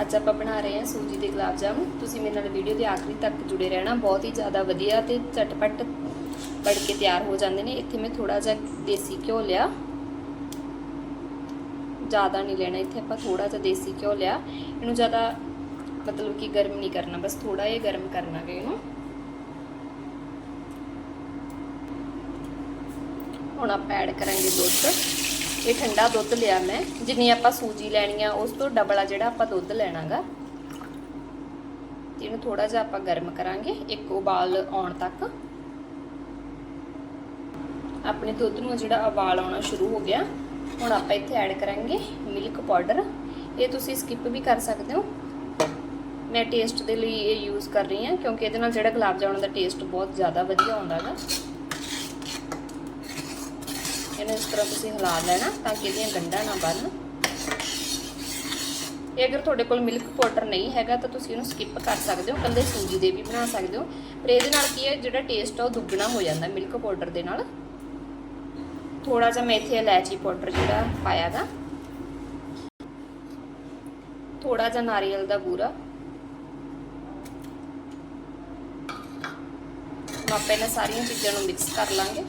ਅੱਜ ਆਪਾਂ ਬਣਾ ਰਹੇ ਹਾਂ ਸੂਜੀ ਦੇ ਗੁਲਾਬ ਜਾਮੁਨ। ਤੁਸੀਂ ਮੇਰੇ ਨਾਲ ਵੀਡੀਓ ਦੇ ਆਖਰੀ ਤੱਕ ਜੁੜੇ ਰਹਿਣਾ। ਬਹੁਤ ਹੀ ਜ਼ਿਆਦਾ ਵਧੀਆ ਤੇ ਝਟਪਟ ਬਣ ਕੇ ਤਿਆਰ ਹੋ ਜਾਂਦੇ ਨੇ। ਇੱਥੇ ਮੈਂ ਥੋੜਾ ਜਿਹਾ ਦੇਸੀ ਘਿਓ ਲਿਆ। ਜ਼ਿਆਦਾ ਨਹੀਂ ਲੈਣਾ। ਇੱਥੇ ਆਪਾਂ ਥੋੜਾ ਜਿਹਾ ਦੇਸੀ ਘਿਓ ਲਿਆ। ਇਹਨੂੰ ਜ਼ਿਆਦਾ ਮਤਲਬ ਕਿ ਗਰਮ ਨਹੀਂ ਕਰਨਾ। ਬਸ ਥੋੜਾ ਜਿਹਾ ਗਰਮ ਕਰਨਾ ਗੇ ਇਹਨੂੰ। ਹੁਣ ਆਪਾਂ ਐਡ ਕਰਾਂਗੇ ਦੁੱਧ। ਇਹ ਠੰਡਾ ਦੁੱਧ ਲਿਆ ਮੈਂ। ਜਿੰਨੀ ਆਪਾਂ ਸੂਜੀ ਲੈਣੀ ਆ ਉਸ ਤੋਂ ਡਬਲ ਆ ਜਿਹੜਾ ਆਪਾਂ ਦੁੱਧ ਲੈਣਾਗਾ। ਇਹਨੂੰ ਥੋੜਾ ਜਿਹਾ ਆਪਾਂ ਗਰਮ ਕਰਾਂਗੇ, ਇੱਕ ਉਬਾਲ ਆਉਣ ਤੱਕ। ਆਪਣੇ ਦੁੱਧ ਨੂੰ ਜਿਹੜਾ ਉਬਾਲ ਆਉਣਾ ਸ਼ੁਰੂ ਹੋ ਗਿਆ, ਹੁਣ ਆਪਾਂ ਇੱਥੇ ਐਡ ਕਰਾਂਗੇ ਮਿਲਕ ਪਾਊਡਰ ਇਹ ਤੁਸੀਂ ਸਕਿਪ ਵੀ ਕਰ ਸਕਦੇ ਹੋ। ਮੈਂ ਟੇਸਟ ਦੇ ਲਈ ਇਹ ਯੂਜ਼ ਕਰ ਰਹੀ ਹਾਂ, ਕਿਉਂਕਿ ਇਹਦੇ ਨਾਲ ਜਿਹੜਾ ਗੁਲਾਬ ਜਾਮੁਨ ਦਾ ਟੇਸਟ ਬਹੁਤ ਜ਼ਿਆਦਾ ਵਧੀਆ ਆਉਂਦਾ ਹੈ ਇਹਨੂੰ ਇਸ ਤਰ੍ਹਾਂ ਤੁਸੀਂ ਹਿਲਾ ਲੈਣਾ ਤਾਂ ਕਿ ਇਹਦੀਆਂ ਗੰਢਾਂ ਨਾ ਬਣਨ ਇਹ ਅਗਰ ਤੁਹਾਡੇ ਕੋਲ ਮਿਲਕ ਪਾਊਡਰ ਨਹੀਂ ਹੈਗਾ ਤਾਂ ਤੁਸੀਂ ਇਹਨੂੰ ਸਕਿਪ ਕਰ ਸਕਦੇ ਹੋ ਕੱਲੇ ਸੂਜੀ ਦੇ ਵੀ ਬਣਾ ਸਕਦੇ ਹੋ। ਪਰ ਇਹਦੇ ਨਾਲ ਕੀ ਹੈ, ਜਿਹੜਾ ਟੇਸਟ ਆ ਉਹ ਦੁੱਗਣਾ ਹੋ ਜਾਂਦਾ ਮਿਲਕ ਪਾਊਡਰ ਦੇ ਨਾਲ। ਥੋੜਾ ਜਿਹਾ ਮੈਂ ਇੱਥੇ ਇਲਾਇਚੀ ਪਾਊਡਰ ਜਿਹੜਾ ਪਾਇਆ ਪਾਇਆਗਾ ਥੋੜਾ ਜਿਹਾ ਨਾਰੀਅਲ ਦਾ ਬੂਰਾ। ਆਪਾਂ ਇਹਨਾਂ ਸਾਰੀਆਂ ਚੀਜ਼ਾਂ ਨੂੰ ਮਿਕਸ ਕਰ ਲਾਂਗੇ।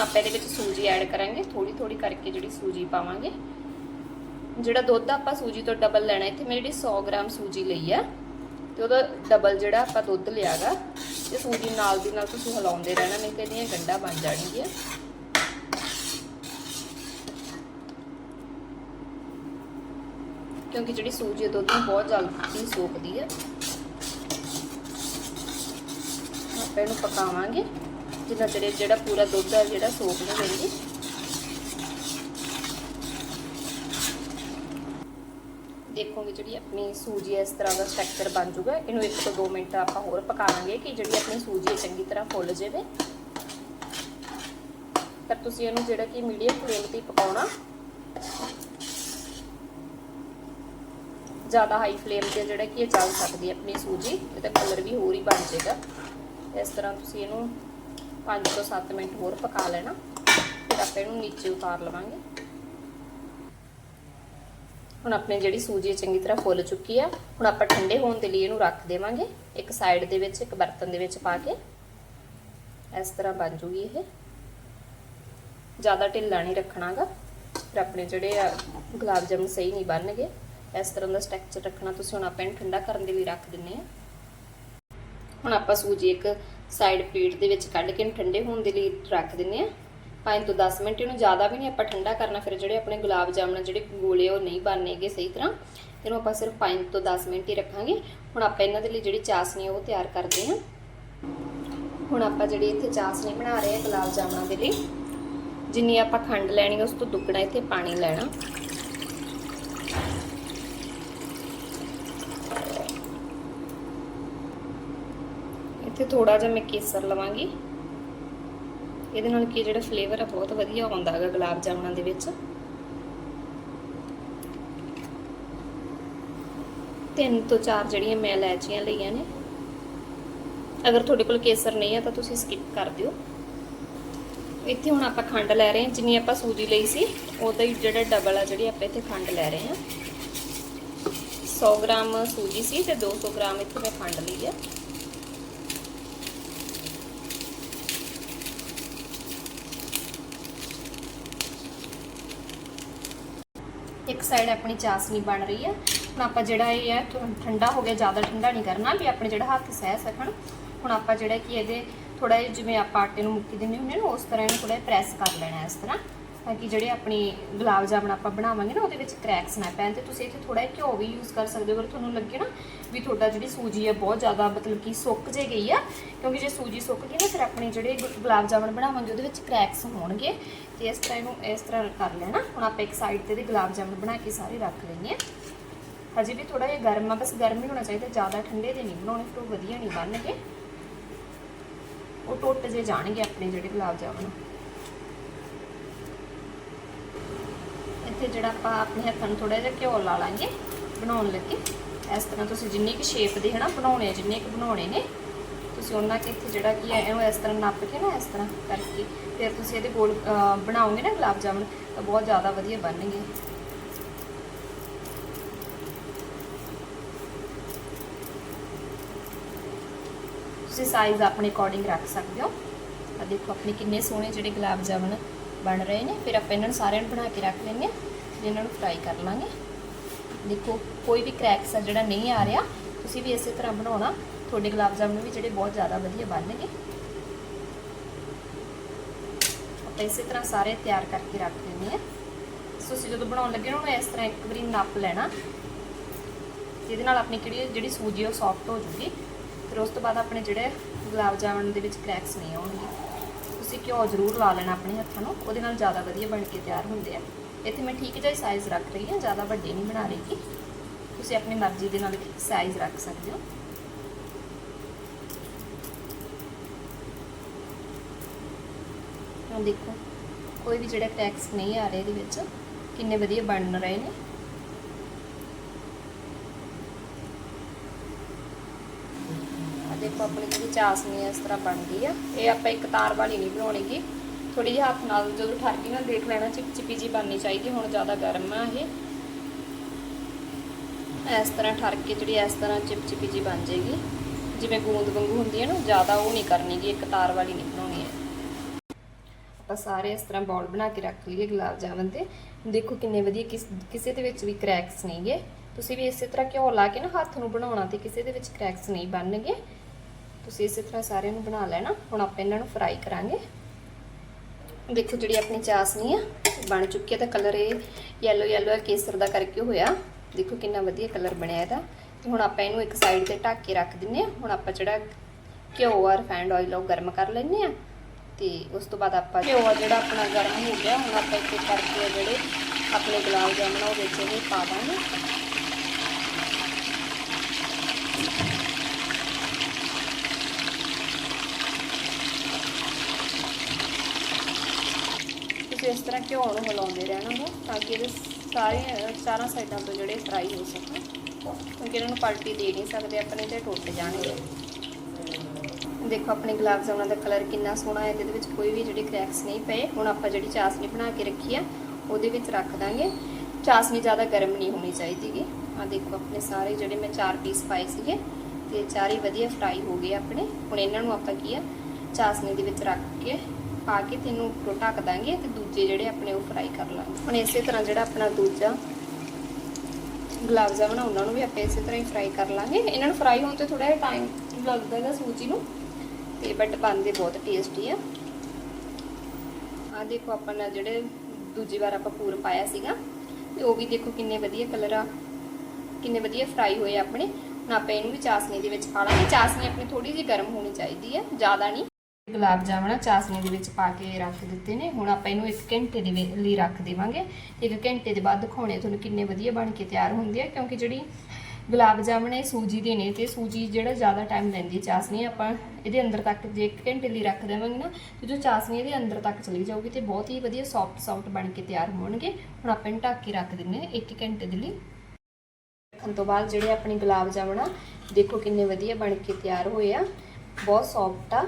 ਹੁਣ ਆਪਾਂ ਇਹਦੇ ਵਿੱਚ ਸੂਜੀ ਐਡ ਕਰਾਂਗੇ ਥੋੜੀ ਥੋੜੀ ਕਰਕੇ ਜਿਹੜੀ ਸੂਜੀ ਪਾਵਾਂਗੇ। ਜਿਹੜਾ ਦੁੱਧ ਆਪਾਂ ਸੂਜੀ ਤੋਂ ਡਬਲ ਲੈਣਾ, ਇੱਥੇ ਮੈਂ ਜਿਹੜੀ 100 ਗ੍ਰਾਮ ਸੂਜੀ ਲਈ ਆ, ਤੇ ਉਹਦਾ ਡਬਲ ਜਿਹੜਾ ਆਪਾਂ ਦੁੱਧ ਲਿਆਗਾ ਤੇ ਸੂਜੀ ਨਾਲ ਦੀ ਨਾਲ ਤੁਸੀਂ ਹਿਲਾਉਂਦੇ ਰਹਿਣਾ, ਨਹੀਂ ਤੇ ਇਹਦੀਆਂ ਗੰਢਾਂ ਬਣ ਜਾਣਗੀਆਂ। ਕਿਉਂਕਿ ਜਿਹੜੀ ਸੂਜੀ ਹੈ, ਦੁੱਧ ਨੂੰ ਬਹੁਤ ਜਲਦੀ ਸੋਖਦੀ ਹੈ ਆਪਾਂ ਇਹਨੂੰ ਪਕਾਵਾਂਗੇ। ਜਿੰਨਾ ਚਿਰ ਜਿਹੜਾ ਪੂਰਾ ਦੁੱਧ ਹੈ ਜਿਹੜਾ ਸੋਖ ਨਹੀਂ ਲੈਂਦੀ ਦੇਖੋਗੇ ਜਿਹੜੀ ਆਪਣੀ ਸੂਜੀ ਇਸ ਤਰ੍ਹਾਂ ਦਾ ਸਟਰਕਚਰ ਬਣ ਜਾਊਗਾ ਇਹਨੂੰ 1 ਤੋਂ 2 ਮਿੰਟ ਆਪਾਂ ਹੋਰ ਪਕਾਵਾਂਗੇ ਕਿ ਜਿਹੜੀ ਆਪਣੀ ਸੂਜੀ ਚੰਗੀ ਤਰ੍ਹਾਂ ਫੁੱਲ ਜਾਵੇ। ਪਰ ਤੁਸੀਂ ਇਹਨੂੰ ਜਿਹੜਾ ਕਿ ਮੀਡੀਅਮ ਫਲੇਮ ਤੇ ਪਕਾਉਣਾ। ਜ਼ਿਆਦਾ ਹਾਈ ਫਲੇਮ ਤੇ ਜਿਹੜਾ ਕਿ ਇਹ ਚੱਲ ਸਕਦੀ ਹੈ ਆਪਣੀ ਸੂਜੀ। ਇਹਦਾ ਕਲਰ ਵੀ ਹੋਰ ਹੀ ਬਣ ਜਾਏਗਾ। ਇਸ ਤਰ੍ਹਾਂ ਤੁਸੀਂ ਇਹਨੂੰ 5 ਤੋਂ 7 ਮਿੰਟ ਹੋਰ ਪਕਾ ਲੈਣਾ। ਫਿਰ ਆਪਾਂ ਇਹਨੂੰ ਨੀਚੇ ਉਤਾਰ ਲਵਾਂਗੇ। ਹੁਣ ਆਪਣੀ ਜਿਹੜੀ ਸੂਜੀ ਚੰਗੀ ਤਰ੍ਹਾਂ ਫੁੱਲ ਚੁੱਕੀ ਆ। ਹੁਣ ਆਪਾਂ ਠੰਡੇ ਹੋਣ ਦੇ ਲਈ ਇਹਨੂੰ ਰੱਖ ਦੇਵਾਂਗੇ। ਇੱਕ ਸਾਈਡ ਦੇ ਵਿੱਚ, ਇੱਕ ਬਰਤਨ ਦੇ ਵਿੱਚ ਪਾ ਕੇ। ਇਸ ਤਰ੍ਹਾਂ ਬਣ ਜੂਗੀ ਇਹ। ਜ਼ਿਆਦਾ ਢਿੱਲਾ ਨਹੀਂ ਰੱਖਣਾਗਾ। ਫਿਰ ਆਪਣੇ ਜਿਹੜੇ ਆ ਗੁਲਾਬ ਜਾਮੁਨ ਸਹੀ ਨਹੀਂ ਬਣਨਗੇ। ਇਸ ਤਰ੍ਹਾਂ ਦਾ ਸਟਰਕਚਰ ਰੱਖਣਾ। ਤੁਸੀਂ ਹੁਣ ਆਪਾਂ ਇਹਨੂੰ ਠੰਡਾ ਕਰਨ ਦੇ ਲਈ ਰੱਖ ਦਿੰਨੇ ਆ। ਹੁਣ ਆਪਾਂ ਸੂਜੀ ਇੱਕ ਸਾਈਡ ਪਲੇਟ ਦੇ ਵਿੱਚ ਕੱਢ ਕੇ ਇਹਨੂੰ ਠੰਡੇ ਹੋਣ ਦੇ ਲਈ ਰੱਖ ਦਿੰਨੇ ਆ 5 ਤੋਂ 10 ਮਿੰਟ ਇਹਨੂੰ ਜ਼ਿਆਦਾ ਵੀ ਨਹੀਂ ਆਪਾਂ ਠੰਡਾ ਕਰਨਾ, ਫਿਰ ਜਿਹੜੇ ਆਪਣੇ ਗੁਲਾਬ ਜਾਮਨ ਜਿਹੜੇ ਗੋਲੇ ਉਹ ਨਹੀਂ ਬਣਨੇਗੇ ਸਹੀ ਤਰ੍ਹਾਂ, ਇਹਨੂੰ ਆਪਾਂ ਸਿਰਫ 5 ਤੋਂ 10 ਮਿੰਟ ਹੀ ਰੱਖਾਂਗੇ। ਹੁਣ ਆਪਾਂ ਇਹਨਾਂ ਦੇ ਲਈ ਜਿਹੜੀ ਚਾਸਨੀ ਆ ਉਹ ਤਿਆਰ ਕਰਦੇ ਹਾਂ। ਹੁਣ ਆਪਾਂ ਜਿਹੜੀ ਇੱਥੇ ਚਾਸਨੀ ਬਣਾ ਰਹੇ ਹਾਂ ਗੁਲਾਬ ਜਾਮਨਾਂ ਦੇ ਲਈ ਜਿੰਨੀ ਆਪਾਂ ਖੰਡ ਲੈਣੀ ਉਸ ਤੋਂ ਦੁੱਗਣਾ ਇੱਥੇ ਪਾਣੀ ਲੈਣਾ। ਇੱਥੇ ਥੋੜਾ ਜਿਹਾ ਮੈਂ ਕੇਸਰ ਲਵਾਂਗੀ। ਇਹਦੇ ਨਾਲ ਕੀ ਜਿਹੜਾ ਫਲੇਵਰ ਆ, ਬਹੁਤ ਵਧੀਆ ਆਉਂਦਾ ਹੈਗਾ ਗੁਲਾਬ ਜਾਮਨਾਂ ਦੇ ਵਿੱਚ। ਤਿੰਨ ਤੋਂ ਚਾਰ ਜਿਹੜੀਆਂ ਮੈਂ ਇਲਾਇਚੀਆਂ ਲਈਆਂ ਨੇ। ਅਗਰ ਤੁਹਾਡੇ ਕੋਲ ਕੇਸਰ ਨਹੀਂ ਹੈ ਤਾਂ ਤੁਸੀਂ ਸਕਿਪ ਕਰ ਦਿਓ। ਇੱਥੇ ਹੁਣ ਆਪਾਂ ਖੰਡ ਲੈ ਰਹੇ ਹਾਂ, ਜਿੰਨੀ ਆਪਾਂ ਸੂਜੀ ਲਈ ਸੀ, ਉਹਦਾ ਹੀ ਜਿਹੜਾ ਡਬਲ ਆ, ਜਿਹੜੀ ਆਪਾਂ ਇੱਥੇ ਖੰਡ ਲੈ ਰਹੇ ਹਾਂ। 100 ਗ੍ਰਾਮ ਸੂਜੀ ਸੀ ਤੇ 200 ਗ੍ਰਾਮ ਇੱਥੇ ਮੈਂ ਖੰਡ ਲਈ ਆ। ਸਾਈਡ ਆਪਣੀ ਚਾਸਨੀ ਬਣ ਰਹੀ ਹੈ। ਹੁਣ ਆਪਾਂ ਜਿਹੜਾ ਇਹ ਹੈ ਠੰਡਾ ਹੋ ਗਿਆ, ਜ਼ਿਆਦਾ ਠੰਡਾ ਨਹੀਂ ਕਰਨਾ, ਵੀ ਆਪਣੇ ਜਿਹੜਾ ਹੱਥ ਸਹਿ ਸਕਣ। ਹੁਣ ਆਪਾਂ ਜਿਹੜਾ ਕਿ ਇਹਦੇ ਥੋੜਾ ਜਿਹਾ ਜਿਵੇਂ ਆਪਾਂ ਆਟੇ ਨੂੰ ਮੁੱਕੀ ਦਿੰਦੇ ਹੁੰਦੇ ਨੇ, ਉਸ ਤਰ੍ਹਾਂ ਇਹਨੂੰ ਥੋੜਾ ਪ੍ਰੈਸ ਕਰ ਲੈਣਾ ਇਸ ਤਰ੍ਹਾਂ। ਤਾਂ ਕਿ ਜਿਹੜੇ ਆਪਣੇ ਗੁਲਾਬ ਜਾਮਣ ਆਪਾਂ ਬਣਾਵਾਂਗੇ ਨਾ, ਉਹਦੇ ਵਿੱਚ ਕ੍ਰੈਕਸ ਨਾ ਪੈਣ ਤੇ ਤੁਸੀਂ ਇੱਥੇ ਥੋੜਾ ਜਿਹਾ ਘਿਓ ਵੀ ਯੂਜ਼ ਕਰ ਸਕਦੇ ਹੋ, ਅਗਰ ਤੁਹਾਨੂੰ ਲੱਗੇ ਨਾ ਵੀ ਤੁਹਾਡਾ ਜਿਹੜੀ ਸੂਜੀ ਆ ਬਹੁਤ ਜ਼ਿਆਦਾ ਮਤਲਬ ਕਿ ਸੁੱਕ ਜੇ ਗਈ ਆ, ਕਿਉਂਕਿ ਜੇ ਸੂਜੀ ਸੁੱਕ ਗਈ ਨਾ, ਫਿਰ ਆਪਣੇ ਜਿਹੜੇ ਗੁਲਾਬ ਜਾਮਣ ਬਣਾਵਾਂਗੇ, ਉਹਦੇ ਵਿੱਚ ਕ੍ਰੈਕਸ ਹੋਣਗੇ ਤੇ ਇਸ ਤਰ੍ਹਾਂ ਇਹਨੂੰ, ਇਸ ਤਰ੍ਹਾਂ ਕਰ ਲੈਣਾ। ਹੁਣ ਆਪਾਂ ਇੱਕ ਸਾਈਡ ਤੇ ਦੇ ਗੁਲਾਬ ਜਾਮਣ ਬਣਾ ਕੇ ਸਾਰੇ ਰੱਖ ਲੈਣੇ ਆ ਹਜੇ ਵੀ ਥੋੜਾ ਜਿਹਾ ਗਰਮ ਆ, ਬਸ ਗਰਮ ਹੀ ਹੋਣਾ ਚਾਹੀਦਾ, ਜ਼ਿਆਦਾ ਠੰਡੇ ਦੇ ਨਹੀਂ ਬਣਾਉਣੇ, ਫਿਰ ਉਹ ਵਧੀਆ ਨਹੀਂ ਬਣਨਗੇ। ਉਹ ਟੁੱਟ ਜੇ ਜਾਣਗੇ ਆਪਣੇ ਜਿਹੜੇ ਗੁਲਾਬ ਜਾਮਣ। ਇੱਥੇ ਜਿਹੜਾ ਆਪਾਂ ਆਪਣੇ ਹੱਥਾਂ ਨੂੰ ਥੋੜਾ ਜਿਹਾ ਘਿਓ ਲਾ ਲਾਂਗੇ, ਬਣਾਉਣ ਲੱਗੇ। ਇਸ ਤਰ੍ਹਾਂ ਤੁਸੀਂ ਜਿੰਨੀ ਕਿ ਸ਼ੇਪ ਦੇ ਹਨਾ ਬਣਾਉਣੇ ਜਿੰਨੇ ਕਿ ਬਣਾਉਣੇ ਨੇ, ਤੁਸੀਂ ਉਹਨਾਂ ਕਿ ਇੱਥੇ ਜਿਹੜਾ ਕੀ ਹੈ ਇਹਨੂੰ ਇਸ ਤਰ੍ਹਾਂ ਨੱਪ ਕੇ ਨਾ ਇਸ ਤਰ੍ਹਾਂ ਕਰਕੇ, ਫਿਰ ਤੁਸੀਂ ਇਹਦੇ ਗੋਲ ਬਣਾਓਗੇ ਨਾ ਗੁਲਾਬ ਜਾਮਣ, ਤਾਂ ਬਹੁਤ ਜ਼ਿਆਦਾ ਵਧੀਆ ਬਣਨਗੇ। ਤੁਸੀਂ ਸਾਈਜ਼ ਆਪਣੇ ਅਕੋਰਡਿੰਗ ਰੱਖ ਸਕਦੇ ਹੋ। ਆ ਦੇਖੋ, ਆਪਣੇ ਕਿੰਨੇ ਸੋਹਣੇ ਜਿਹੜੇ ਗੁਲਾਬ ਜਾਮਣ ਬਣ ਰਹੇ ਨੇ। ਫਿਰ ਆਪਾਂ ਇਹਨਾਂ ਨੂੰ ਸਾਰਿਆਂ ਨੂੰ ਬਣਾ ਕੇ ਰੱਖ ਲੈਂਦੇ ਹਾਂ। ਇਹਨਾਂ ਨੂੰ ਫਰਾਈ ਕਰ ਲਾਂਗੇ। ਦੇਖੋ, ਕੋਈ ਵੀ ਕ੍ਰੈਕਸ ਆ ਜਿਹੜਾ ਨਹੀਂ ਆ ਰਿਹਾ, ਤੁਸੀਂ ਵੀ ਇਸੇ ਤਰ੍ਹਾਂ ਬਣਾਉਣਾ। ਤੁਹਾਡੇ ਗੁਲਾਬ ਜਾਮਣ ਵੀ ਜਿਹੜੇ ਬਹੁਤ ਜ਼ਿਆਦਾ ਵਧੀਆ ਬਣਨਗੇ। ਆਪਾਂ ਇਸੇ ਤਰ੍ਹਾਂ ਸਾਰੇ ਤਿਆਰ ਕਰਕੇ ਰੱਖ ਦਿੰਦੇ ਆ ਅਸੀਂ ਜਦੋਂ ਬਣਾਉਣ ਲੱਗੇ ਨਾ, ਉਹਨੂੰ ਇਸ ਤਰ੍ਹਾਂ ਇੱਕ ਵਾਰੀ ਨੱਪ ਲੈਣਾ। ਜਿਹਦੇ ਨਾਲ ਆਪਣੀ ਕਿਹੜੀ ਜਿਹੜੀ ਸੂਜੀ ਉਹ ਸੌਫਟ ਹੋ ਜੂਗੀ। ਫਿਰ ਉਸ ਤੋਂ ਬਾਅਦ ਆਪਣੇ ਜਿਹੜੇ ਗੁਲਾਬ ਜਾਮਣ ਦੇ ਵਿੱਚ ਕ੍ਰੈਕਸ ਨਹੀਂ ਆਉਣਗੇ। ਤੁਸੀਂ ਘਿਓ ਜ਼ਰੂਰ ਲਾ ਲੈਣਾ ਆਪਣੇ ਹੱਥਾਂ ਨੂੰ। ਉਹਦੇ ਨਾਲ ਜ਼ਿਆਦਾ ਵਧੀਆ ਬਣ ਕੇ ਤਿਆਰ ਹੁੰਦੇ ਆ। ਇੱਥੇ ਮੈਂ ਠੀਕ ਜਿਹਾ ਸਾਈਜ਼ ਰੱਖ ਰਹੀ ਹਾਂ, ਜ਼ਿਆਦਾ ਵੱਡੇ ਨਹੀਂ ਬਣਾ ਰਹੀ। ਤੁਸੀਂ ਆਪਣੀ ਮਰਜ਼ੀ ਦੇ ਨਾਲ ਸਾਈਜ਼ ਰੱਖ ਸਕਦੇ ਹੋ। ਹੁਣ ਦੇਖੋ, ਕੋਈ ਵੀ ਜਿਹੜਾ ਕ੍ਰੈਕਸ ਨਹੀਂ ਆ ਰਹੇ ਇਹਦੇ ਵਿੱਚ, ਕਿੰਨੇ ਵਧੀਆ ਬਣ ਰਹੇ ਨੇ। ਦੇਖੋ ਆਪਣੀ ਜਿਹੜੀ ਚਾਸਨੀ ਇਸ ਤਰ੍ਹਾਂ ਬਣ ਗਈ ਆ। ਇਹ ਆਪਾਂ ਇੱਕ ਤਾਰ ਵਾਲੀ ਨਹੀਂ ਬਣਾਉਣੀਗੀ ਥੋੜੀ ਜਿਹੀ ਹੱਥ ਨਾਲ ਜਦੋਂ ਠਰ ਗਈ ਨਾ, ਦੇਖ ਲੈਣਾ ਚਿਪਚਿਪੀ ਜੀ ਬਣਨੀ ਚਾਹੀਦੀ, ਹੁਣ ਜ਼ਿਆਦਾ ਗਰਮ ਆ ਇਹ। ਇਸ ਤਰ੍ਹਾਂ ਠਰ ਕੇ ਜਿਹੜੀ ਇਸ ਤਰ੍ਹਾਂ ਚਿਪਚਿਪੀ ਜੀ ਬਣ ਜਾਏਗੀ। ਜਿਵੇਂ ਗੂੰਦ ਵਾਂਗੂ ਹੁੰਦੀ ਹੈ ਨਾ ਜ਼ਿਆਦਾ ਉਹ ਨਹੀਂ ਕਰਨੀਗੀ, ਇੱਕ ਤਾਰ ਵਾਲੀ ਨਹੀਂ ਬਣਾਉਣੀ ਹੈ। ਆਪਾਂ ਸਾਰੇ ਇਸ ਤਰ੍ਹਾਂ ਬਾਲ ਬਣਾ ਕੇ ਰੱਖ ਲਈਏ ਗੁਲਾਬ ਜਾਮਨ ਦੇ। ਦੇਖੋ ਕਿੰਨੇ ਵਧੀਆ ਕਿਸ, ਕਿਸੇ ਦੇ ਵਿੱਚ ਵੀ ਕ੍ਰੈਕਸ ਨਹੀਂਗੇ ਤੁਸੀਂ ਵੀ ਇਸੇ ਤਰ੍ਹਾਂ ਘਿਓ ਲਾ ਕੇ ਨਾ ਹੱਥ ਨੂੰ ਬਣਾਉਣਾ ਤੇ ਕਿਸੇ ਦੇ ਵਿੱਚ ਕ੍ਰੈਕਸ ਨਹੀਂ ਬਣਨਗੇ। ਤੁਸੀਂ ਇਸੇ ਤਰ੍ਹਾਂ ਸਾਰਿਆਂ ਨੂੰ ਬਣਾ ਲੈਣਾ। ਹੁਣ ਆਪਾਂ ਇਹਨਾਂ ਨੂੰ ਫਰਾਈ ਕਰਾਂਗੇ। ਦੇਖੋ ਜਿਹੜੀ ਆਪਣੀ ਚਾਸਨੀ ਆ ਬਣ ਚੁੱਕੀ ਹੈ ਤਾਂ ਕਲਰ ਇਹ ਯੈਲੋ ਯੈਲੋ ਕੇਸਰ ਦਾ ਕਰਕੇ ਹੋਇਆ। ਦੇਖੋ ਕਿੰਨਾ ਵਧੀਆ ਕਲਰ ਬਣਿਆ ਇਹਦਾ। ਤੇ ਹੁਣ ਆਪਾਂ ਇਹਨੂੰ ਇੱਕ ਸਾਈਡ ਤੇ ਢੱਕ ਕੇ ਰੱਖ ਦਿੰਨੇ ਆ। ਹੁਣ ਆਪਾਂ ਜਿਹੜਾ ਘਿਓ ਆ ਰਿਫਾਈਂਡ ਆਇਲ ਉਹ ਗਰਮ ਕਰ ਲੈਂਦੇ ਆ। ਤੇ ਉਸ ਤੋਂ ਬਾਅਦ ਆਪਾਂ ਘਿਓ ਆ ਜਿਹੜਾ ਆਪਣਾ ਗਰਮ ਹੋ ਗਿਆ, ਹੁਣ ਆਪਾਂ ਇੱਕ ਕਰਕੇ ਜਿਹੜੇ ਆਪਣੇ ਗੁਲਾਬ ਜਾਮਨ ਆ ਉਹ ਵਿੱਚ ਇਹ ਪਾ ਦਾਂਗੇ ਤੁਸੀਂ ਇਸ ਤਰ੍ਹਾਂ ਘਿਓ ਨੂੰ ਹਿਲਾਉਂਦੇ ਰਹਿਣਾ ਵਾ ਤਾਂ ਕਿ ਇਹਦੇ ਸਾਰੇ ਚਾਰਾਂ ਸਾਈਡਾਂ ਤੋਂ ਜਿਹੜੇ ਫਰਾਈ ਹੋ ਸਕਣ। ਕਿਉਂਕਿ ਇਹਨਾਂ ਨੂੰ ਪਲਟੀ ਦੇ ਨਹੀਂ ਸਕਦੇ, ਆਪਣੇ ਤੇ ਟੁੱਟ ਜਾਣਗੇ। ਦੇਖੋ, ਆਪਣੇ ਗੁਲਾਬ ਜਾਮੁਨਾਂ ਦਾ ਕਲਰ ਕਿੰਨਾ ਸੋਹਣਾ ਹੈ ਇਹਦੇ ਵਿੱਚ ਕੋਈ ਵੀ ਜਿਹੜੇ ਕ੍ਰੈਕਸ ਨਹੀਂ ਪਏ। ਹੁਣ ਆਪਾਂ ਜਿਹੜੀ ਚਾਸਨੀ ਬਣਾ ਕੇ ਰੱਖੀ ਆ, ਉਹਦੇ ਵਿੱਚ ਰੱਖ ਦਾਂਗੇ। ਚਾਸਨੀ ਜ਼ਿਆਦਾ ਗਰਮ ਨਹੀਂ ਹੋਣੀ ਚਾਹੀਦੀਗੀ ਆ ਦੇਖੋ, ਆਪਣੇ ਸਾਰੇ ਜਿਹੜੇ ਮੈਂ ਚਾਰ ਪੀਸ ਪਾਏ ਸੀਗੇ, ਤੇ ਚਾਰੇ ਵਧੀਆ ਫਰਾਈ ਹੋ ਗਏ ਆਪਣੇ। ਹੁਣ ਇਹਨਾਂ ਨੂੰ ਆਪਾਂ ਕੀ ਆ, ਚਾਸਨੀ ਦੇ ਵਿੱਚ ਰੱਖ ਕੇ ਪਾ ਕੇ ਤੈਨੂੰ ਉੱਪਰੋਂ ਢੱਕ ਦਾਂਗੇ ਤੇ ਦੂਜੇ ਜਿਹੜੇ ਆਪਣੇ ਉਹ ਫਰਾਈ ਕਰ ਲਾਂਗੇ। ਹੁਣ ਇਸੇ ਤਰ੍ਹਾਂ ਜਿਹੜਾ ਆਪਣਾ ਦੂਜਾ ਗੁਲਾਬ ਜਾਮੁਨ ਉਹਨਾਂ ਨੂੰ ਵੀ ਆਪਾਂ ਇਸੇ ਤਰ੍ਹਾਂ ਹੀ ਫਰਾਈ ਕਰ ਲਾਂਗੇ। ਇਹਨਾਂ ਨੂੰ ਫਰਾਈ ਹੋਣ ਤੇ ਥੋੜਾ ਜਿਹਾ ਟਾਈਮ ਲੱਗਦਾ ਹੈਗਾ ਸੂਜੀ ਨੂੰ, ਤੇ ਬਟ ਬਣਦੇ ਬਹੁਤ ਟੇਸਟੀ ਆ। ਆ ਦੇਖੋ ਆਪਾਂ ਨੇ ਜਿਹੜੇ ਦੂਜੀ ਵਾਰ ਆਪਾਂ ਪੂਰ ਪਾਇਆ ਸੀਗਾ, ਤੇ ਉਹ ਵੀ ਦੇਖੋ ਕਿੰਨੇ ਵਧੀਆ ਕਲਰ ਆ, ਕਿੰਨੇ ਵਧੀਆ ਫਰਾਈ ਹੋਏ ਆਪਣੇ। ਹੁਣ ਆਪਾਂ ਇਹਨੂੰ ਵੀ ਚਾਸਨੀ ਦੇ ਵਿੱਚ ਪਾ ਲਾਂਗੇ ਚਾਸਨੀ ਆਪਣੀ ਥੋੜੀ ਜਿਹੀ ਗਰਮ ਹੋਣੀ ਚਾਹੀਦੀ ਹੈ ਜ਼ਿਆਦਾ ਨਹੀਂ। ਗੁਲਾਬ ਜਾਮਣਾ ਚਾਸਨੀ ਦੇ ਵਿੱਚ ਪਾ ਕੇ ਰੱਖ ਦਿੱਤੇ ਨੇ। ਹੁਣ ਆਪਾਂ ਇਹਨੂੰ 1 ਘੰਟੇ ਦੇ ਲਈ ਰੱਖ ਦੇਵਾਂਗੇ। 1 ਘੰਟੇ ਦੇ ਬਾਅਦ ਦਿਖਾਉਣੇ ਤੁਹਾਨੂੰ ਕਿੰਨੇ ਵਧੀਆ ਬਣ ਕੇ ਤਿਆਰ ਹੁੰਦੇ ਆ, ਕਿਉਂਕਿ ਜਿਹੜੀ ਗੁਲਾਬ ਜਾਮਣ ਇਹ ਸੂਜੀ ਦੇ ਨੇ ਤੇ ਸੂਜੀ ਜਿਹੜਾ ਜ਼ਿਆਦਾ ਟਾਈਮ ਲੈਂਦੀ ਹੈ ਚਾਸਨੀ, ਆਪਾਂ ਇਹਦੇ ਅੰਦਰ ਤੱਕ ਜੇ 1 ਘੰਟੇ ਲਈ ਰੱਖ ਦੇਵਾਂਗੇ ਨਾ, ਤੇ ਜੋ ਚਾਸਨੀ ਇਹਦੇ ਅੰਦਰ ਤੱਕ ਚਲੀ ਜਾਊਗੀ ਤੇ ਬਹੁਤ ਹੀ ਵਧੀਆ ਸੌਫਟ ਸੌਫਟ ਬਣ ਕੇ ਤਿਆਰ ਹੋਣਗੇ। ਹੁਣ ਆਪਾਂ ਇਹਨੂੰ ਢੱਕ ਕੇ ਰੱਖ ਦਿੰਨੇ ਆ 1 ਘੰਟੇ ਦੇ ਲਈ। ਰੱਖਣ ਤੋਂ ਬਾਅਦ ਜਿਹੜੇ ਆਪਣੇ ਗੁਲਾਬ ਜਾਮਣਾ ਦੇਖੋ ਕਿੰਨੇ ਵਧੀਆ ਬਣ ਕੇ ਤਿਆਰ ਹੋਏ ਆ। ਬਹੁਤ ਸੌਫਟ ਆ।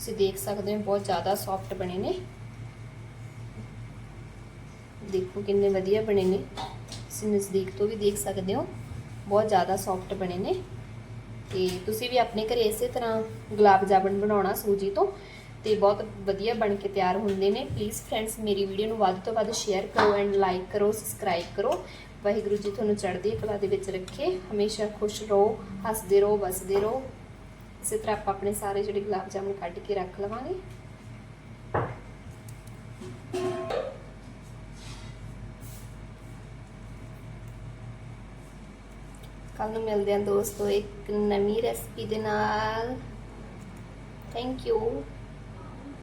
ਤੁਸੀਂ ਦੇਖ ਸਕਦੇ ਹੋ, ਬਹੁਤ ਜ਼ਿਆਦਾ ਸੌਫਟ ਬਣੇ ਨੇ। ਦੇਖੋ ਕਿੰਨੇ ਵਧੀਆ ਬਣੇ ਨੇ। ਤੁਸੀਂ ਨਜ਼ਦੀਕ ਤੋਂ ਵੀ ਦੇਖ ਸਕਦੇ ਹੋ, ਬਹੁਤ ਜ਼ਿਆਦਾ ਸੌਫਟ ਬਣੇ ਨੇ। ਤੇ ਤੁਸੀਂ ਵੀ ਆਪਣੇ ਘਰੇ ਇਸੇ ਤਰ੍ਹਾਂ ਗੁਲਾਬ ਜਾਮਨ ਬਣਾਉਣਾ ਸੂਜੀ ਤੋਂ, ਤੇ ਬਹੁਤ ਵਧੀਆ ਬਣ ਕੇ ਤਿਆਰ ਹੁੰਦੇ ਨੇ। ਪਲੀਜ਼ ਫਰੈਂਡਸ ਮੇਰੀ ਵੀਡੀਓ ਨੂੰ ਵੱਧ ਤੋਂ ਵੱਧ ਸ਼ੇਅਰ ਕਰੋ ਐਂਡ ਲਾਈਕ ਕਰੋ ਸਬਸਕ੍ਰਾਈਬ ਕਰੋ। ਵਾਹਿਗੁਰੂ ਜੀ ਤੁਹਾਨੂੰ ਚੜ੍ਹਦੀ ਕਲਾ ਦੇ ਵਿੱਚ ਰੱਖੇ। ਹਮੇਸ਼ਾ ਖੁਸ਼ ਰਹੋ, ਹੱਸਦੇ ਰਹੋ, ਵਸਦੇ ਰਹੋ। ਇਸੇ ਤਰ੍ਹਾਂ ਆਪਾਂ ਆਪਣੇ ਸਾਰੇ ਜਿਹੜੇ ਗੁਲਾਬ ਜਾਮੁਨ ਕੱਢ ਕੇ ਰੱਖ ਲਵਾਂਗੇ। ਕੱਲ ਨੂੰ ਮਿਲਦੇ ਹਾਂ ਦੋਸਤੋ ਇੱਕ ਨਵੀਂ ਰੈਸਪੀ ਦੇ ਨਾਲ। Thank you